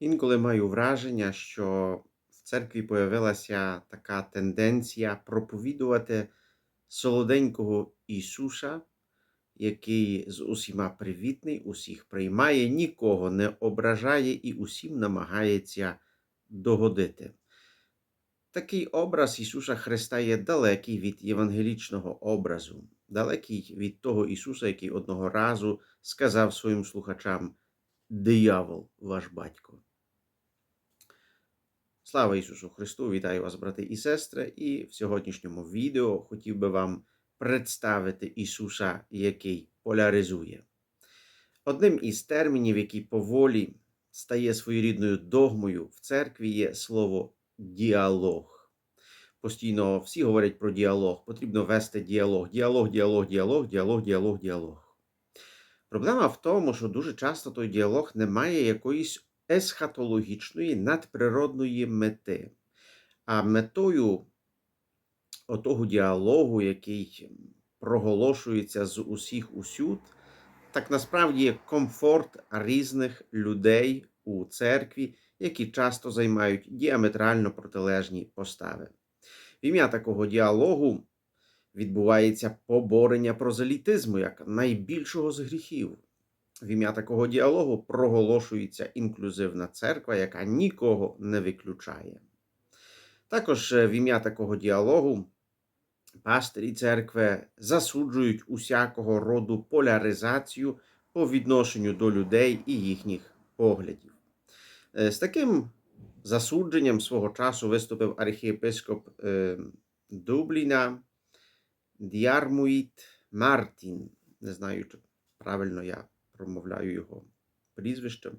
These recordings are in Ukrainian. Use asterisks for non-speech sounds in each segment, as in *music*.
Інколи маю враження, що в церкві появилася така тенденція проповідувати солоденького Ісуса, який з усіма привітний, усіх приймає, нікого не ображає і усім намагається догодити. Такий образ Ісуса Христа є далекий від євангелічного образу, далекий від того Ісуса, який одного разу сказав своїм слухачам: Диявол, ваш батько. Слава Ісусу Христу! Вітаю вас, брати і сестри, і в сьогоднішньому відео хотів би вам представити Ісуса, який поляризує. Одним із термінів, який поволі стає своєрідною догмою в церкві, є слово діалог. Постійно всі говорять про діалог, потрібно вести діалог, діалог, діалог, діалог, діалог, діалог, діалог. Проблема в тому, що дуже часто той діалог не має якоїсь есхатологічної надприродної мети. А метою отого діалогу, який проголошується з усіх усюд, так насправді є комфорт різних людей у церкві, які часто займають діаметрально протилежні постави. В ім'я такого діалогу відбувається поборення прозелітизму як найбільшого з гріхів. В ім'я такого діалогу проголошується інклюзивна церква, яка нікого не виключає. Також в ім'я такого діалогу пастирі церкви засуджують усякого роду поляризацію по відношенню до людей і їхніх поглядів. З таким засудженням свого часу виступив архієпископ Дубліна Діармуїт Мартін. Не знаю, чи правильно я промовляю його прізвище.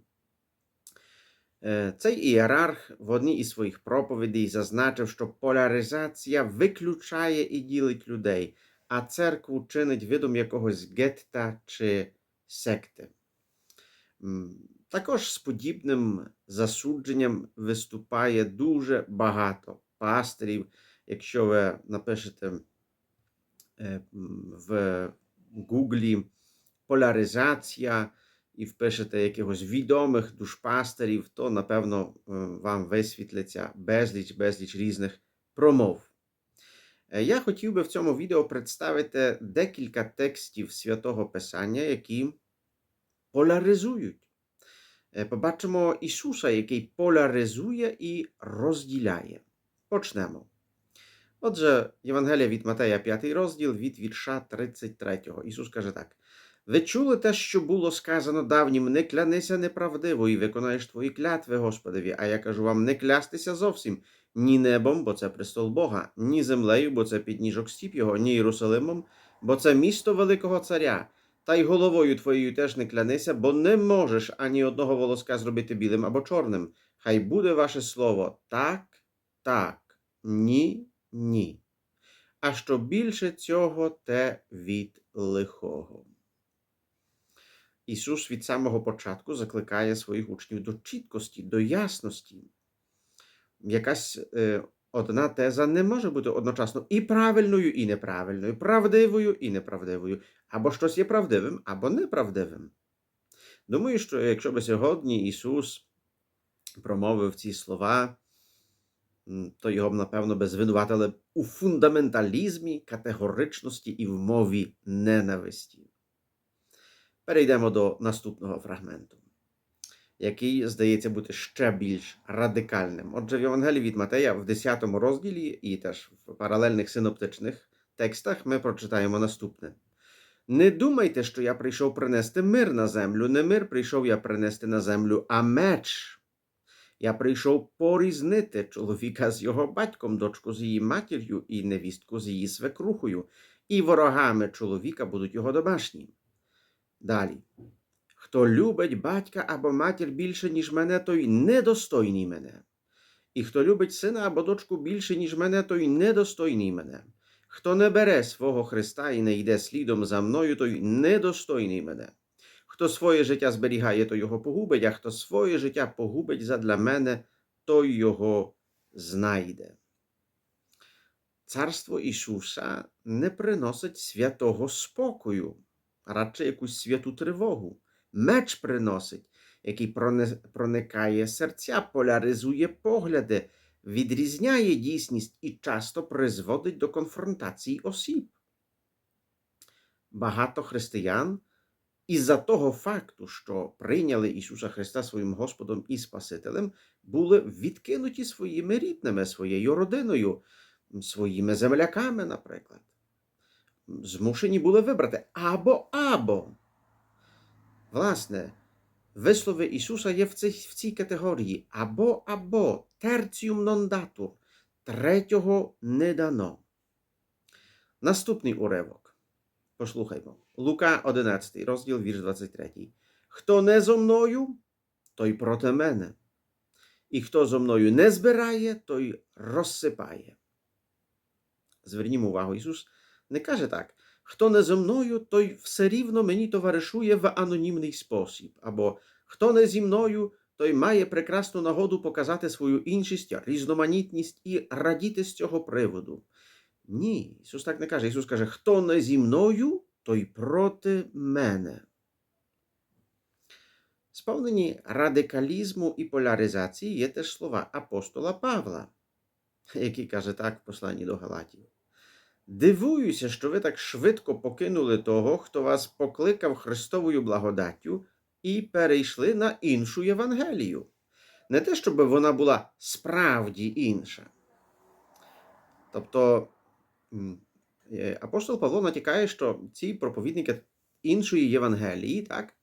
Цей ієрарх в одній із своїх проповідей зазначив, що поляризація виключає і ділить людей, а церкву чинить видом якогось гетта чи секти. Також з подібним засудженням виступає дуже багато пастирів. Якщо ви напишете в Гуглі поляризація і впишете якихось відомих душпастерів, то, напевно, вам висвітляться безліч безліч різних промов. Я хотів би в цьому відео представити декілька текстів святого Писання, які поляризують. Побачимо Ісуса, який поляризує і розділяє. Почнемо. Отже, Євангелія від Матея, 5 розділ від вірша 33. Ісус каже так: Ви чули те, що було сказано давнім, не клянися неправдиво і виконаєш твої клятви, Господові. А я кажу вам, не клястися зовсім ні небом, бо це престол Бога, ні землею, бо це підніжок стіп його, ні Єрусалимом, бо це місто Великого Царя. Та й головою твоєю теж не клянися, бо не можеш ані одного волоска зробити білим або чорним. Хай буде ваше слово так, так, ні, ні. А що більше цього, те від лихого. Ісус від самого початку закликає своїх учнів до чіткості, до ясності. Якась е, одна теза не може бути одночасно і правильною, і неправильною, правдивою і неправдивою, або щось є правдивим, або неправдивим. Думаю, що якщо би сьогодні Ісус промовив ці слова, то його б, напевно, би звинуватили у фундаменталізмі, категоричності і в мові ненависті. Перейдемо до наступного фрагменту, який здається бути ще більш радикальним. Отже, в Євангелії від Матея в 10 розділі і теж в паралельних синоптичних текстах ми прочитаємо наступне. Не думайте, що я прийшов принести мир на землю. Не мир прийшов я принести на землю, а меч. Я прийшов порізнити чоловіка з його батьком, дочку з її матір'ю і невістку з її свекрухою, і ворогами чоловіка будуть його домашні. Далі. Хто любить батька або матір більше, ніж мене, той недостойний мене. І хто любить сина або дочку більше, ніж мене, той недостойний мене. Хто не бере свого Христа і не йде слідом за мною, той недостойний мене. Хто своє життя зберігає, то його погубить, а хто своє життя погубить задля мене, той його знайде. Царство Ісуса не приносить святого спокою, а радше якусь святу тривогу. Меч приносить який проникає серця, поляризує погляди, відрізняє дійсність і часто призводить до конфронтації осіб. Багато християн із-за того факту, що прийняли Ісуса Христа своїм Господом і Спасителем, були відкинуті своїми рідними, своєю родиною, своїми земляками, наприклад. Змушені були вибрати або або. Власне, вислови Ісуса є в цій, в цій категорії або або терціум non datur, третього не дано. Наступний уривок. Послухаймо. Лука 11, розділ вірш 23. Хто не зо мною, той проти мене. І хто зо мною не збирає, той розсипає. Звернімо увагу, Ісус не каже так: хто не зо мною, той все рівно мені товаришує в анонімний спосіб. Або хто не зі мною, той має прекрасну нагоду показати свою іншість, різноманітність і радіти з цього приводу. Ні, Ісус так не каже. Ісус каже, хто не зі мною, той проти мене. Сповнені радикалізму і поляризації є теж слова апостола Павла, який каже так в посланні до Галатів. Дивуюся, що ви так швидко покинули того, хто вас покликав Христовою благодаттю, і перейшли на іншу Євангелію. Не те, щоб вона була справді інша. Тобто е, апостол Павло натякає, що ці проповідники іншої Євангелії, так,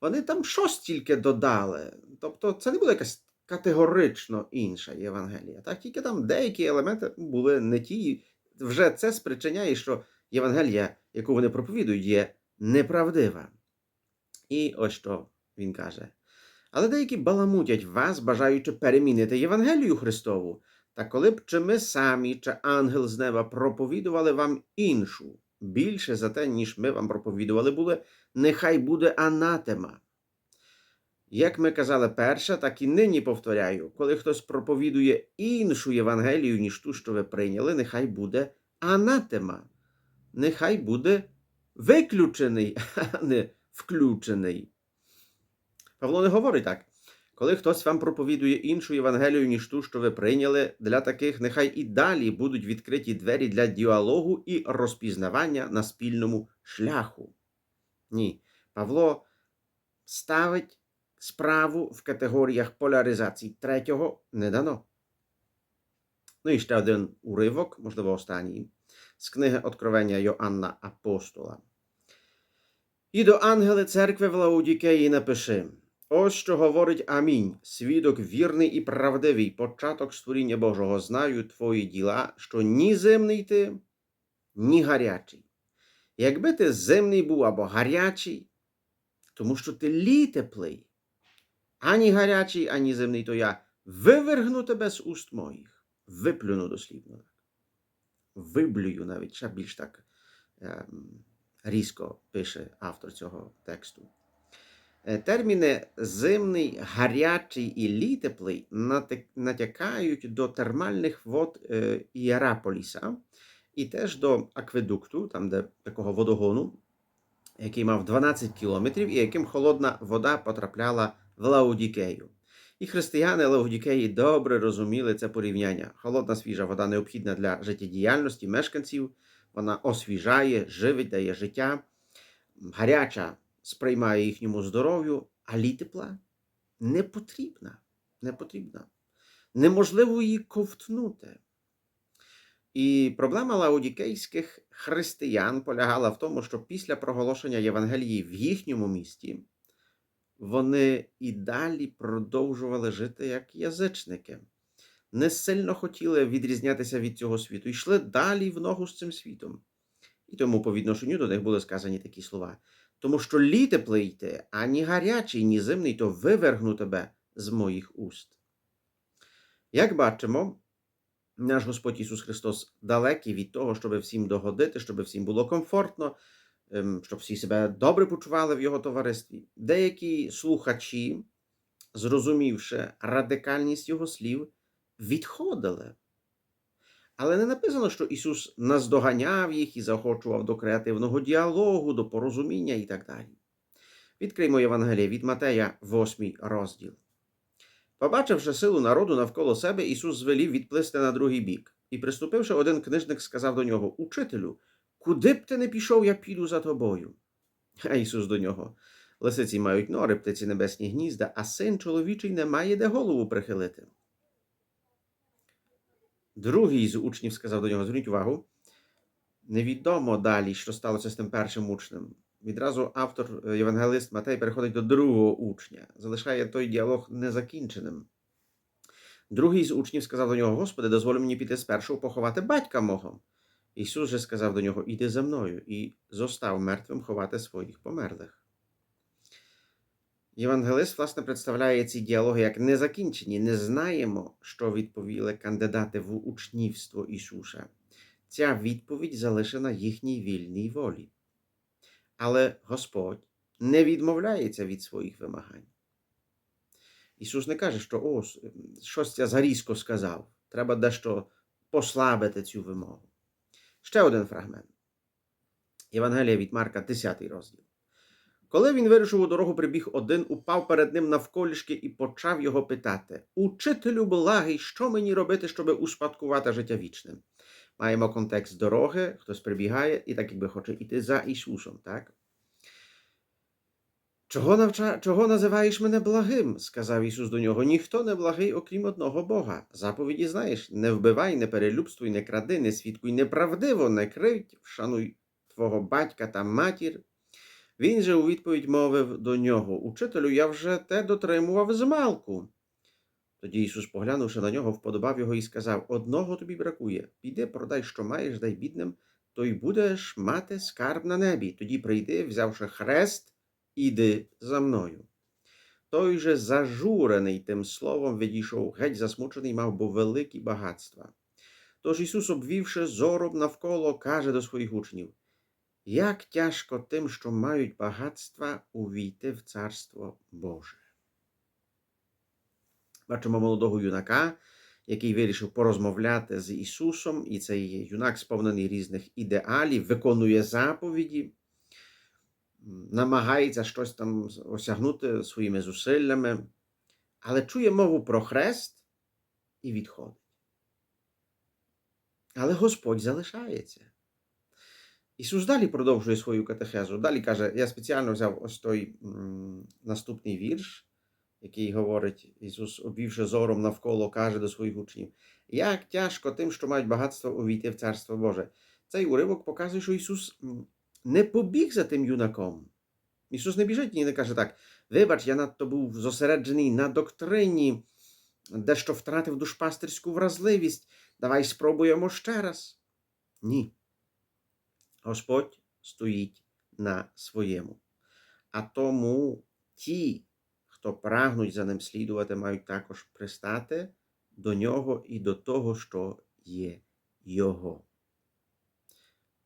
вони там щось тільки додали. Тобто, це не була якась категорично інша Євангелія. Так, тільки там деякі елементи були не ті. Вже це спричиняє, що Євангелія, яку вони проповідують, є неправдива. І ось що він каже. Але деякі баламутять вас, бажаючи перемінити Євангелію Христову. Та коли б чи ми самі, чи ангел з неба проповідували вам іншу, більше за те, ніж ми вам проповідували були, нехай буде анатема. Як ми казали перше, так і нині повторяю, коли хтось проповідує іншу Євангелію, ніж ту, що ви прийняли, нехай буде анатема. Нехай буде виключений, *laughs* а не включений. Павло не говорить так. Коли хтось вам проповідує іншу Євангелію, ніж ту, що ви прийняли, для таких нехай і далі будуть відкриті двері для діалогу і розпізнавання на спільному шляху. Ні, Павло ставить справу в категоріях поляризації. Третього не дано. Ну і ще один уривок, можливо, останній, з книги Откровення Йоанна Апостола. І до ангели церкви в Лаудікеї напиши. Ось що говорить Амінь, свідок вірний і правдивий, початок створіння Божого. Знаю твої діла, що ні зимний ти, ні гарячий. Якби ти зимний був або гарячий, тому що ти лі теплий, ані гарячий, ані зимний, то я вивергну тебе з уст моїх, виплюну дослівно. Виблюю навіть ще більш так ем, різко пише автор цього тексту. Е, Терміни зимний, гарячий і літеплий натякають до термальних вод е, Ієраполіса і теж до акведукту, там де такого водогону, який мав 12 кілометрів і яким холодна вода потрапляла в Лаудікею. І християни Лаудікеї добре розуміли це порівняння. Холодна свіжа вода необхідна для життєдіяльності мешканців, вона освіжає, живить, дає життя. Гаряча сприймає їхньому здоров'ю, а літепла не потрібна. Не потрібна. Неможливо її ковтнути. І проблема лаудікейських християн полягала в тому, що після проголошення Євангелії в їхньому місті вони і далі продовжували жити як язичники, не сильно хотіли відрізнятися від цього світу, йшли далі в ногу з цим світом. І тому по відношенню до них були сказані такі слова. Тому що літеплий ти, ані гарячий, ні зимний, то вивергну тебе з моїх уст. Як бачимо, наш Господь Ісус Христос далекий від того, щоб всім догодити, щоб всім було комфортно, щоб всі себе добре почували в Його товаристві. Деякі слухачі, зрозумівши радикальність Його слів, відходили. Але не написано, що Ісус наздоганяв їх і заохочував до креативного діалогу, до порозуміння і так далі. Відкриймо Євангеліє від Матея, 8 розділ. Побачивши силу народу навколо себе, Ісус звелів відплисти на другий бік. І, приступивши, один книжник сказав до нього: Учителю, куди б ти не пішов, я піду за тобою. А Ісус до нього: Лисиці мають нори, птиці небесні гнізда, а син чоловічий не має де голову прихилити. Другий з учнів сказав до нього: Зверніть увагу, невідомо далі, що сталося з тим першим учнем. Відразу автор, е, євангелист Матей, переходить до другого учня, залишає той діалог незакінченим. Другий з учнів сказав до нього: Господи, дозволь мені піти спершу поховати батька мого. Ісус же сказав до нього: Іди за мною, і зостав мертвим ховати своїх померлих. Євангелист, власне, представляє ці діалоги як незакінчені. Не знаємо, що відповіли кандидати в учнівство Ісуса. Ця відповідь залишена їхній вільній волі. Але Господь не відмовляється від своїх вимагань. Ісус не каже, що о, щось я зарізко сказав. Треба дещо послабити цю вимогу. Ще один фрагмент. Євангелія від Марка, 10 розділ. Коли він вирішив у дорогу, прибіг один, упав перед ним навколішки і почав його питати: Учителю благий, що мені робити, щоб успадкувати життя вічне? Маємо контекст дороги, хтось прибігає і так якби хоче йти за Ісусом, так? Чого, навча... Чого називаєш мене благим? сказав Ісус до нього. Ніхто не благий, окрім одного Бога. Заповіді знаєш: не вбивай, не перелюбствуй, не кради, не свідкуй неправдиво, не кривдь, вшануй твого батька та матір. Він же у відповідь мовив до нього: Учителю, я вже те дотримував змалку. Тоді Ісус, поглянувши на нього, вподобав його і сказав: Одного тобі бракує. Піди, продай, що маєш, дай бідним, то й будеш мати скарб на небі. Тоді прийди, взявши хрест, іди за мною. Той же зажурений тим словом відійшов, геть засмучений, мав бо великі багатства. Тож Ісус, обвівши зором навколо, каже до своїх учнів: Як тяжко тим, що мають багатства, увійти в Царство Боже. Бачимо молодого юнака, який вирішив порозмовляти з Ісусом, і цей юнак сповнений різних ідеалів, виконує заповіді, намагається щось там осягнути своїми зусиллями, але чує мову про хрест і відходить. Але Господь залишається. Ісус далі продовжує свою катехезу. Далі каже: я спеціально взяв ось той наступний вірш який говорить Ісус, обвівши зором навколо, каже до своїх учнів, як тяжко тим, що мають багатство увійти в Царство Боже. Цей уривок показує, що Ісус не побіг за тим юнаком. Ісус не біжить і не каже так: вибач, я надто був зосереджений на доктрині, дещо втратив душпастерську вразливість. Давай спробуємо ще раз. Ні. Господь стоїть на своєму. А тому ті, хто прагнуть за ним слідувати, мають також пристати до нього і до того, що є Його.